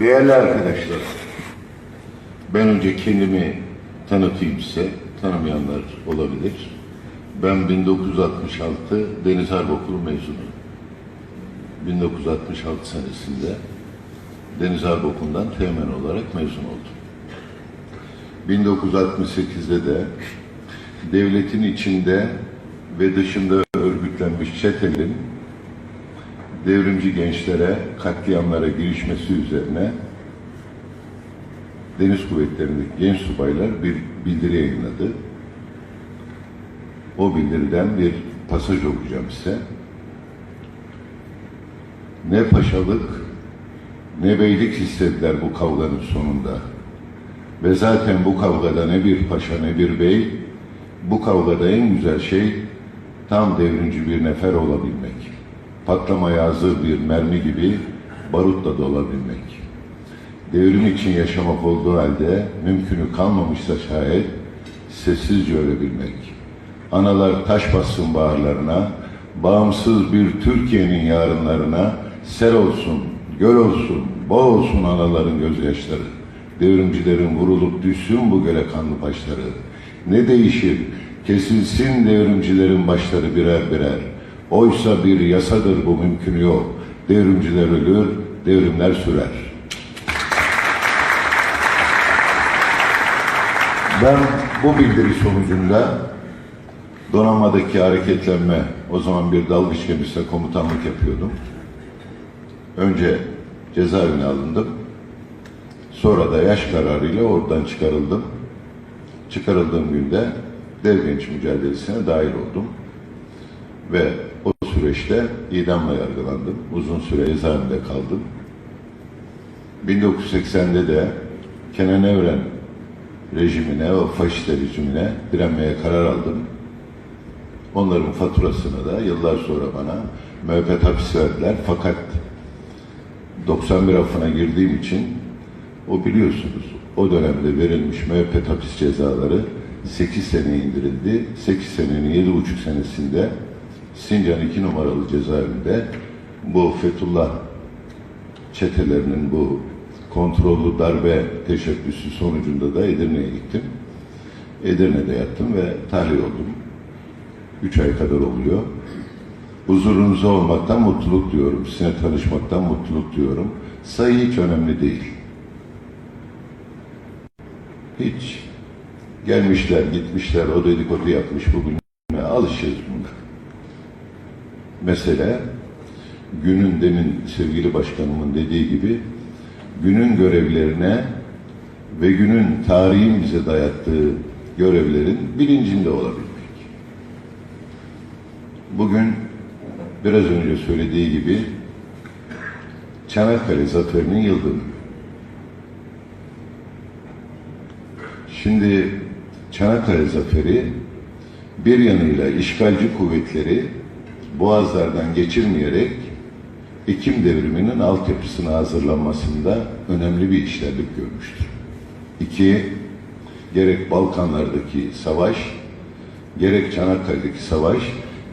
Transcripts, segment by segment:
Değerli arkadaşlar, ben önce kendimi tanıtayım size. Tanımayanlar olabilir. Ben 1966 Deniz Harp Okulu mezunuyum. 1966 senesinde Deniz Harp Okulu'ndan teğmen olarak mezun oldum. 1968'de de devletin içinde ve dışında örgütlenmiş çetelerin devrimci gençlere katliamlara girişmesi üzerine Deniz Kuvvetleri'ndeki genç subaylar bir bildiri yayınladı. O bildiriden bir pasaj okuyacağım size. Ne paşalık ne beylik istediler bu kavganın sonunda. Ve zaten bu kavgada ne bir paşa ne bir bey, bu kavgada en güzel şey tam devrimci bir nefer olabilmek. Patlamaya hazır bir mermi gibi barutla dolabilmek. Devrim için yaşamak olduğu halde mümkünü kalmamışsa şayet sessizce ölebilmek. Analar taş bassın bağırlarına, bağımsız bir Türkiye'nin yarınlarına sel olsun, göl olsun, bağ olsun anaların gözyaşları. Devrimcilerin vurulup düşsün bu göle kanlı başları. Ne değişir? Kesilsin devrimcilerin başları birer birer. Oysa bir yasadır bu mümkünü yok. Devrimciler ölür, devrimler sürer. Ben bu bildiri sonucunda donanmadaki hareketlenme, o zaman bir dalgıç gemisine komutanlık yapıyordum. Önce cezaevine alındım. Sonra da yaş kararıyla oradan çıkarıldım. Çıkarıldığım günde dev genç mücadelesine dahil oldum. Ve o süreçte idamla yargılandım. Uzun süre cezaevinde kaldım. 1980'de de Kenan Evren rejimine, o faşist rejimine direnmeye karar aldım. Onların faturasını da yıllar sonra bana müebbet hapis verdiler. Fakat 91 affına girdiğim için o biliyorsunuz o dönemde verilmiş müebbet hapis cezaları 8 sene indirildi. 8 senenin 7,5 senesinde Sincan 2 numaralı cezaevinde bu Fethullah çetelerinin bu kontrollü darbe teşebbüsü sonucunda da Edirne'ye gittim. Edirne'de yattım ve tahliye oldum. Üç ay kadar oluyor. Huzurunuzda olmaktan mutluluk diyorum. Sizinle tanışmaktan mutluluk diyorum. Sayı hiç önemli değil. Hiç. Gelmişler, gitmişler, o dedikodu yapmış bugün. Alışırız buna. Mesele günün demin sevgili başkanımın dediği gibi günün görevlerine ve günün tarihin bize dayattığı görevlerin bilincinde olabilmek. Bugün biraz önce söylediği gibi Çanakkale Zaferi'nin yıl dönümü. Şimdi Çanakkale Zaferi bir yanıyla işgalci kuvvetleri boğazlardan geçirmeyerek Ekim devriminin altyapısına hazırlanmasında önemli bir işlerlik görmüştür. İki, gerek Balkanlardaki savaş, gerek Çanakkale'deki savaş,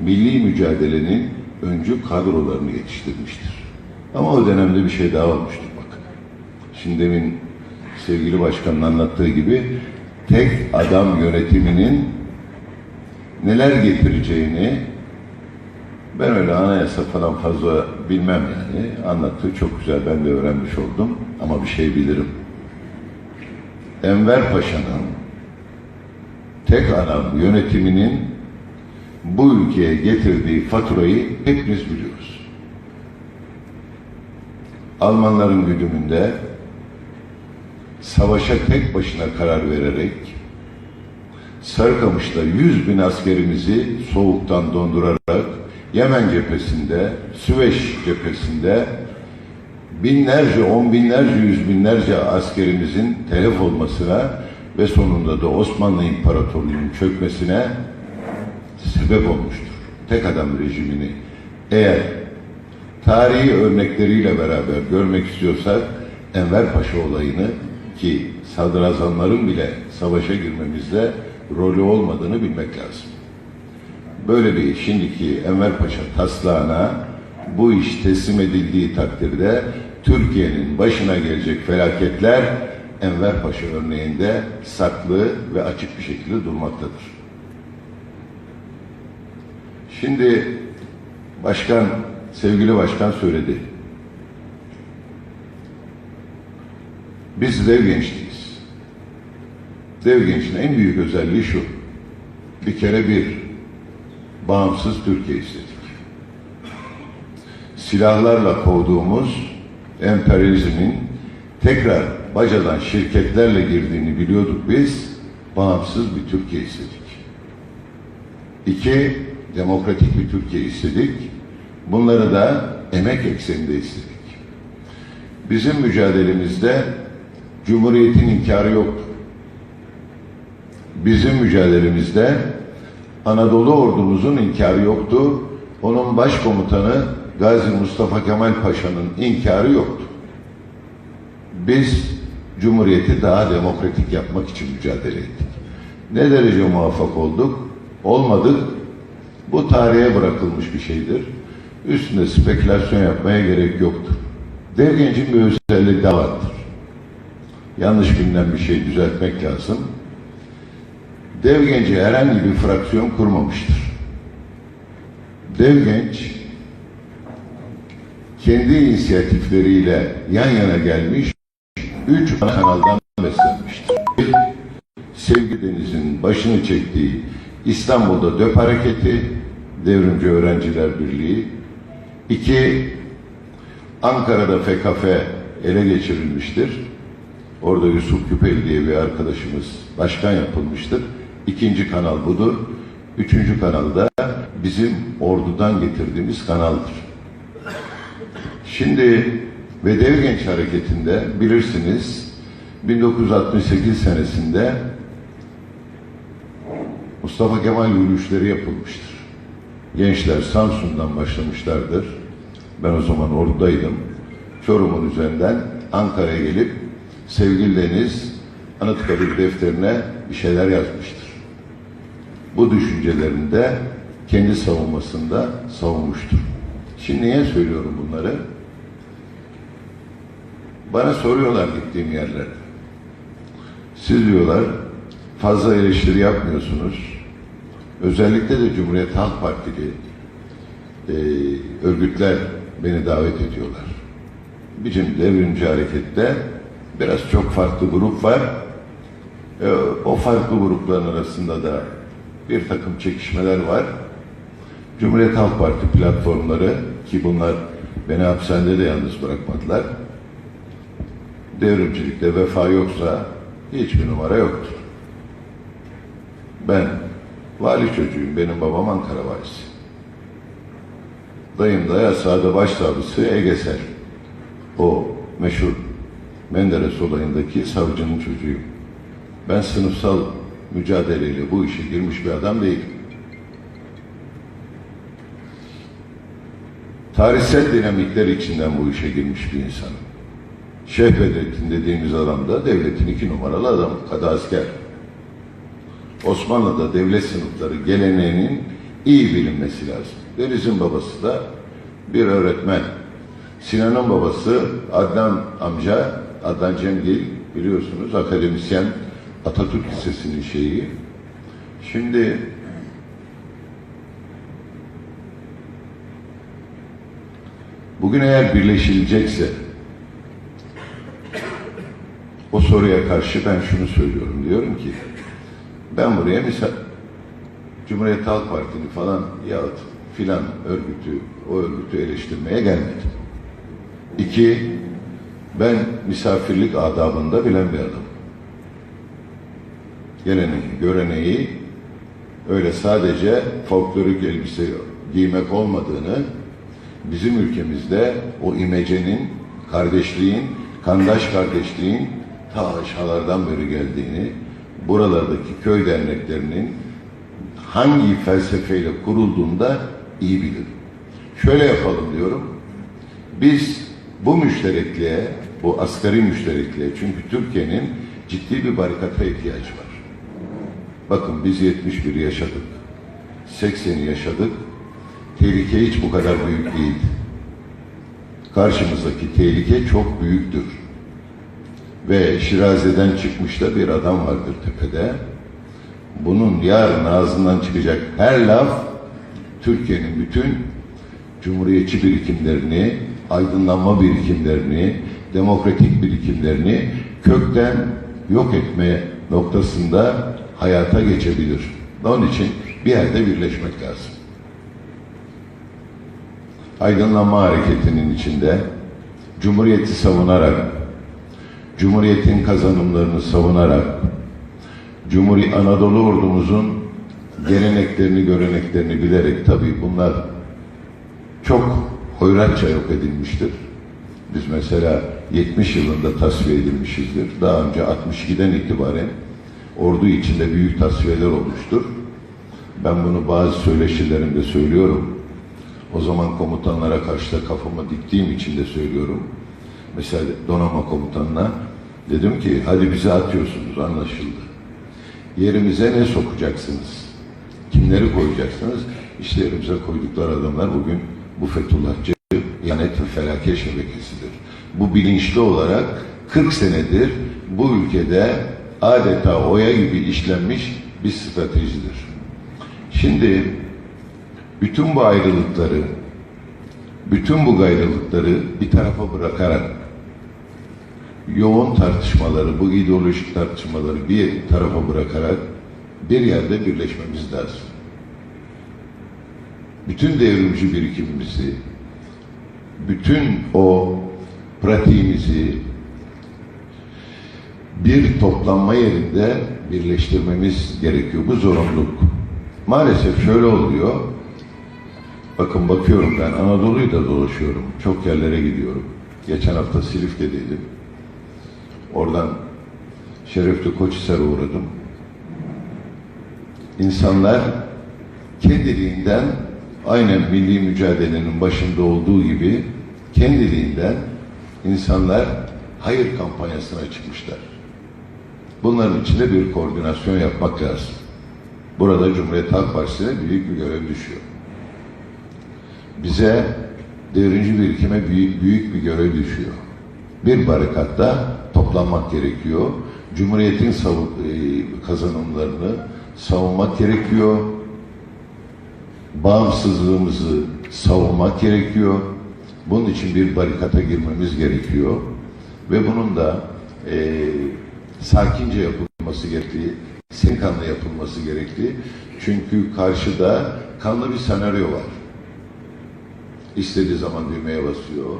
milli mücadelenin öncü kadrolarını yetiştirmiştir. Ama o dönemde bir şey daha olmuştur bakın. Şimdi demin sevgili başkanın anlattığı gibi tek adam yönetiminin neler getireceğini ben öyle anayasa falan fazla bilmem yani. Anlattığı çok güzel ben de öğrenmiş oldum ama bir şey bilirim. Enver Paşa'nın tek adam yönetiminin bu ülkeye getirdiği faturayı hepimiz biliyoruz. Almanların güdümünde savaşa tek başına karar vererek Sarıkamış'ta 100 bin askerimizi soğuktan dondurarak Yemen cephesinde, Süveyş cephesinde binlerce, on binlerce, yüz binlerce askerimizin telef olmasına ve sonunda da Osmanlı İmparatorluğu'nun çökmesine sebep olmuştur. Tek adam rejimini eğer tarihi örnekleriyle beraber görmek istiyorsak Enver Paşa olayını ki sadrazamların bile savaşa girmemizde rolü olmadığını bilmek lazım. Böyle bir şimdiki Enver Paşa taslağına bu iş teslim edildiği takdirde Türkiye'nin başına gelecek felaketler Enver Paşa örneğinde saklı ve açık bir şekilde durmaktadır. Şimdi başkan, sevgili başkan söyledi. Biz dev gençliğiz. Dev gençliğin en büyük özelliği şu. Bir kere bir, bağımsız Türkiye istedik. Silahlarla kovduğumuz emperyalizmin tekrar bacadan şirketlerle girdiğini biliyorduk biz. Bağımsız bir Türkiye istedik. İki, demokratik bir Türkiye istedik. Bunları da emek ekseninde istedik. Bizim mücadelemizde Cumhuriyet'in inkarı yoktu. Bizim mücadelemizde Anadolu ordumuzun inkarı yoktu. Onun başkomutanı Gazi Mustafa Kemal Paşa'nın inkarı yoktu. Biz Cumhuriyeti daha demokratik yapmak için mücadele ettik. Ne derece muvaffak olduk? Olmadık. Bu tarihe bırakılmış bir şeydir. Üstünde spekülasyon yapmaya gerek yoktur. Dev gencin bir özelliği vardır. Yanlış bilinen bir şey düzeltmek lazım. Dev genci herhangi bir fraksiyon kurmamıştır. Dev genç kendi inisiyatifleriyle yan yana gelmiş, üç ana kanaldan beslenmiştir. Sevgi Deniz'in başını çektiği İstanbul'da DÖP Hareketi, Devrimci Öğrenciler Birliği. İki, Ankara'da FKF ele geçirilmiştir. Orada Yusuf Küpeli diye bir arkadaşımız başkan yapılmıştır. İkinci kanal budur. Üçüncü kanal da bizim ordudan getirdiğimiz kanaldır. Şimdi ve Dev Genç Hareketi'nde bilirsiniz 1968 senesinde Mustafa Kemal yürüyüşleri yapılmıştır. Gençler Samsun'dan başlamışlardır. Ben o zaman oradaydım. Çorum'un üzerinden Ankara'ya gelip sevgili Deniz Anıtkabir defterine bir şeyler yazmıştır. Bu düşüncelerini de kendi savunmasında savunmuştur. Şimdi niye söylüyorum bunları? Bana soruyorlar gittiğim yerlerde. Siz diyorlar fazla eleştiri yapmıyorsunuz. Özellikle de Cumhuriyet Halk Partili e, örgütler beni davet ediyorlar. Bizim devrimci harekette biraz çok farklı grup var. E, o farklı grupların arasında da bir takım çekişmeler var. Cumhuriyet Halk Parti platformları ki bunlar beni hapishanede de yalnız bırakmadılar. Devrimcilikte vefa yoksa hiçbir numara yoktur. Ben vali çocuğuyum. Benim babam Ankara valisi. Dayım da yasada başsavcısı Egesel. O meşhur Menderes olayındaki savcının çocuğuyum. Ben sınıfsal mücadeleyle bu işe girmiş bir adam değilim. Tarihsel dinamikler içinden bu işe girmiş bir insanım. Şeyh Bedrettin dediğimiz adam da devletin iki numaralı adamı, kadı asker. Osmanlı'da devlet sınıfları geleneğinin iyi bilinmesi lazım. Deniz'in babası da bir öğretmen. Sinan'ın babası Adnan amca, Adnan Cemgil biliyorsunuz akademisyen Atatürk Lisesi'nin şeyi. Şimdi bugün eğer birleşilecekse o soruya karşı ben şunu söylüyorum. Diyorum ki ben buraya misal Cumhuriyet Halk Partili falan yahut filan örgütü, o örgütü eleştirmeye gelmedim. İki, ben misafirlik adabında bilen bir adam. Geleneği, göreneği öyle sadece folklorik elbise giymek olmadığını, bizim ülkemizde o imecenin, kardeşliğin, kandaş kardeşliğin ta aşağılardan beri geldiğini, buralardaki köy derneklerinin hangi felsefeyle kurulduğunda iyi bilirim. Şöyle yapalım diyorum. Biz bu müşterekliğe, bu asgari müşterekliğe, çünkü Türkiye'nin ciddi bir barikata ihtiyacı var. Bakın biz 71 yaşadık. 80'i yaşadık. Tehlike hiç bu kadar büyük değildi. Karşımızdaki tehlike çok büyüktür. Ve Şiraze'den çıkmış da bir adam vardır tepede. Bunun yarın ağzından çıkacak her laf Türkiye'nin bütün cumhuriyetçi birikimlerini, aydınlanma birikimlerini, demokratik birikimlerini kökten yok etme noktasında hayata geçebilir. Onun için bir yerde birleşmek lazım. Aydınlanma hareketinin içinde Cumhuriyeti savunarak, Cumhuriyetin kazanımlarını savunarak, Cumhuri Anadolu ordumuzun geleneklerini, göreneklerini bilerek tabii bunlar çok hoyratça yok edilmiştir. Biz mesela 70 yılında tasfiye edilmişizdir. Daha önce 62'den itibaren ordu içinde büyük tasfiyeler olmuştur. Ben bunu bazı söyleşilerimde söylüyorum. O zaman komutanlara karşı da kafamı diktiğim için de söylüyorum. Mesela donanma komutanına dedim ki hadi bizi atıyorsunuz anlaşıldı. Yerimize ne sokacaksınız? Kimleri koyacaksınız? İşte yerimize koydukları adamlar bugün bu Fethullahçı ihanet ve felaket şebekesidir. Bu bilinçli olarak 40 senedir bu ülkede adeta oya gibi işlenmiş bir stratejidir. Şimdi bütün bu ayrılıkları, bütün bu gayrılıkları bir tarafa bırakarak yoğun tartışmaları, bu ideolojik tartışmaları bir tarafa bırakarak bir yerde birleşmemiz lazım. Bütün devrimci birikimimizi, bütün o pratiğimizi bir toplanma yerinde birleştirmemiz gerekiyor. Bu zorunluluk. Maalesef şöyle oluyor. Bakın bakıyorum ben Anadolu'yu da dolaşıyorum. Çok yerlere gidiyorum. Geçen hafta Silifke'deydim. Oradan Şerefli Koçhisar'a uğradım. İnsanlar kendiliğinden aynen milli mücadelenin başında olduğu gibi kendiliğinden insanlar hayır kampanyasına çıkmışlar. Bunların içinde bir koordinasyon yapmak lazım. Burada Cumhuriyet Halk Partisi'ne büyük bir görev düşüyor. Bize devrimci birikime büyük, büyük bir görev düşüyor. Bir barikatta toplanmak gerekiyor. Cumhuriyetin e, kazanımlarını savunmak gerekiyor. Bağımsızlığımızı savunmak gerekiyor. Bunun için bir barikata girmemiz gerekiyor. Ve bunun da e, sakince yapılması gerektiği, serin kanlı yapılması gerektiği. Çünkü karşıda kanlı bir senaryo var. İstediği zaman düğmeye basıyor.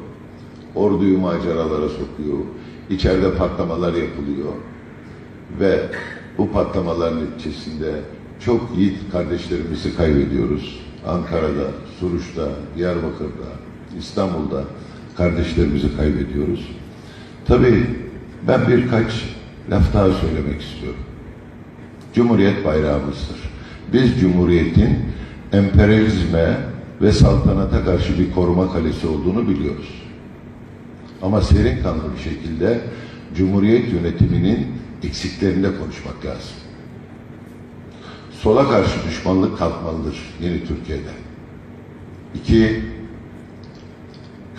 Orduyu maceralara sokuyor. İçeride patlamalar yapılıyor. Ve bu patlamaların neticesinde çok yiğit kardeşlerimizi kaybediyoruz. Ankara'da, Suruç'ta, Diyarbakır'da, İstanbul'da kardeşlerimizi kaybediyoruz. Tabii ben birkaç laf daha söylemek istiyorum. Cumhuriyet bayrağımızdır. Biz Cumhuriyet'in emperyalizme ve saltanata karşı bir koruma kalesi olduğunu biliyoruz. Ama serin kanlı bir şekilde Cumhuriyet yönetiminin eksiklerinde konuşmak lazım. Sola karşı düşmanlık kalkmalıdır yeni Türkiye'de. İki,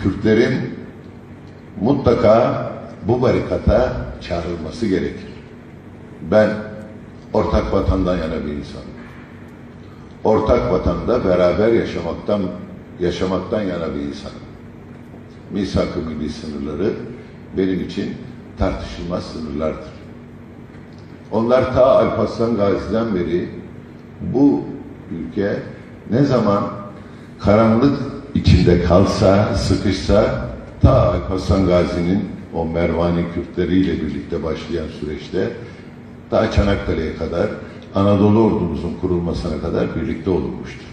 Kürtlerin mutlaka bu barikata çağrılması gerekir. Ben ortak vatandan yana bir insanım. Ortak vatanda beraber yaşamaktan yaşamaktan yana bir insanım. Misak-ı milli sınırları benim için tartışılmaz sınırlardır. Onlar ta Alparslan Gazi'den beri bu ülke ne zaman karanlık içinde kalsa, sıkışsa ta Alparslan Gazi'nin o Mervani Kürtleriyle birlikte başlayan süreçte ta Çanakkale'ye kadar Anadolu ordumuzun kurulmasına kadar birlikte olunmuştur.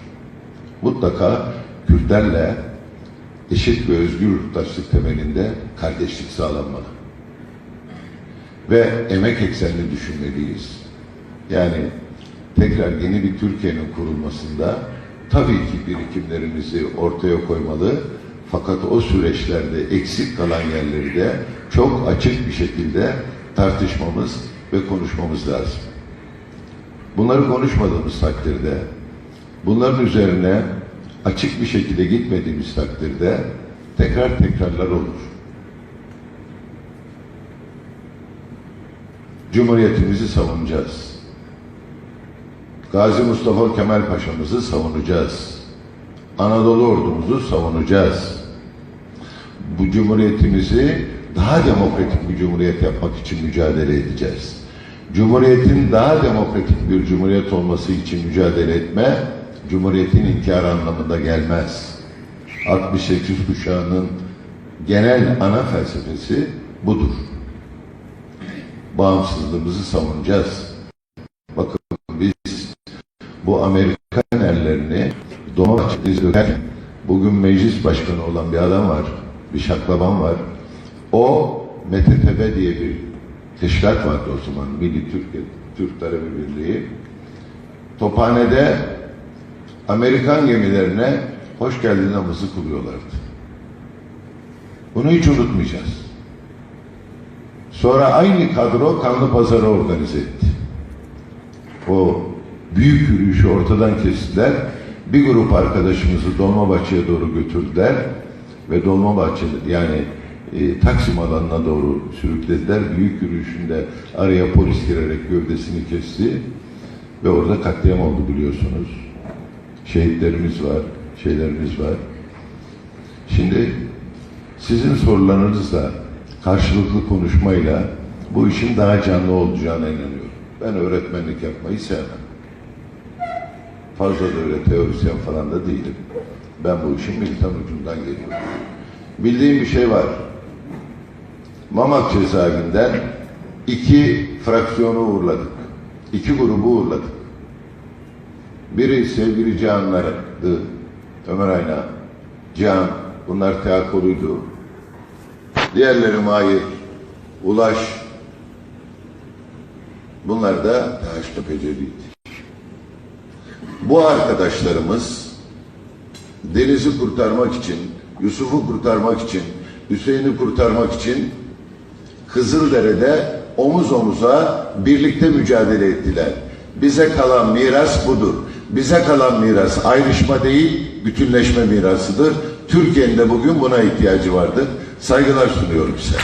Mutlaka Kürtlerle eşit ve özgür yurttaşlık temelinde kardeşlik sağlanmalı. Ve emek eksenli düşünmeliyiz. Yani tekrar yeni bir Türkiye'nin kurulmasında tabii ki birikimlerimizi ortaya koymalı. Fakat o süreçlerde eksik kalan yerleri de çok açık bir şekilde tartışmamız ve konuşmamız lazım. Bunları konuşmadığımız takdirde, bunların üzerine açık bir şekilde gitmediğimiz takdirde tekrar tekrarlar olur. Cumhuriyetimizi savunacağız. Gazi Mustafa Kemal Paşa'mızı savunacağız. Anadolu ordumuzu savunacağız. Bu cumhuriyetimizi daha demokratik bir cumhuriyet yapmak için mücadele edeceğiz. Cumhuriyetin daha demokratik bir cumhuriyet olması için mücadele etme, cumhuriyetin inkarı anlamında gelmez. 68 kuşağının genel ana felsefesi budur. Bağımsızlığımızı savunacağız. Bakın biz bu Amerikan erlerini döken bugün meclis başkanı olan bir adam var. Bir şaklaban var. O MTTB diye bir teşkilat vardı o zaman. Milli Türk, Türk Birliği. Tophane'de Amerikan gemilerine hoş geldin namazı kılıyorlardı. Bunu hiç unutmayacağız. Sonra aynı kadro kanlı pazarı organize etti. O büyük yürüyüşü ortadan kestiler. Bir grup arkadaşımızı Dolmabahçe'ye doğru götürdüler ve Dolmabahçe yani e, Taksim alanına doğru sürüklediler. Büyük yürüyüşünde araya polis girerek gövdesini kesti ve orada katliam oldu biliyorsunuz. Şehitlerimiz var, şeylerimiz var. Şimdi sizin sorularınızla karşılıklı konuşmayla bu işin daha canlı olacağına inanıyorum. Ben öğretmenlik yapmayı sevmem. Fazla da öyle teorisyen falan da değilim. Ben bu işin militan ucundan geliyorum. Bildiğim bir şey var. Mamak cezaevinden iki fraksiyonu uğurladık. İki grubu uğurladık. Biri sevgili Cihanlar'dı. Ömer Ayna, Cihan, bunlar teakoluydu. Diğerleri Mahir, Ulaş, bunlar da Taştepeceliydi. Bu arkadaşlarımız Deniz'i kurtarmak için, Yusuf'u kurtarmak için, Hüseyin'i kurtarmak için Kızıldere'de omuz omuza birlikte mücadele ettiler. Bize kalan miras budur. Bize kalan miras ayrışma değil, bütünleşme mirasıdır. Türkiye'nin de bugün buna ihtiyacı vardır. Saygılar sunuyorum size.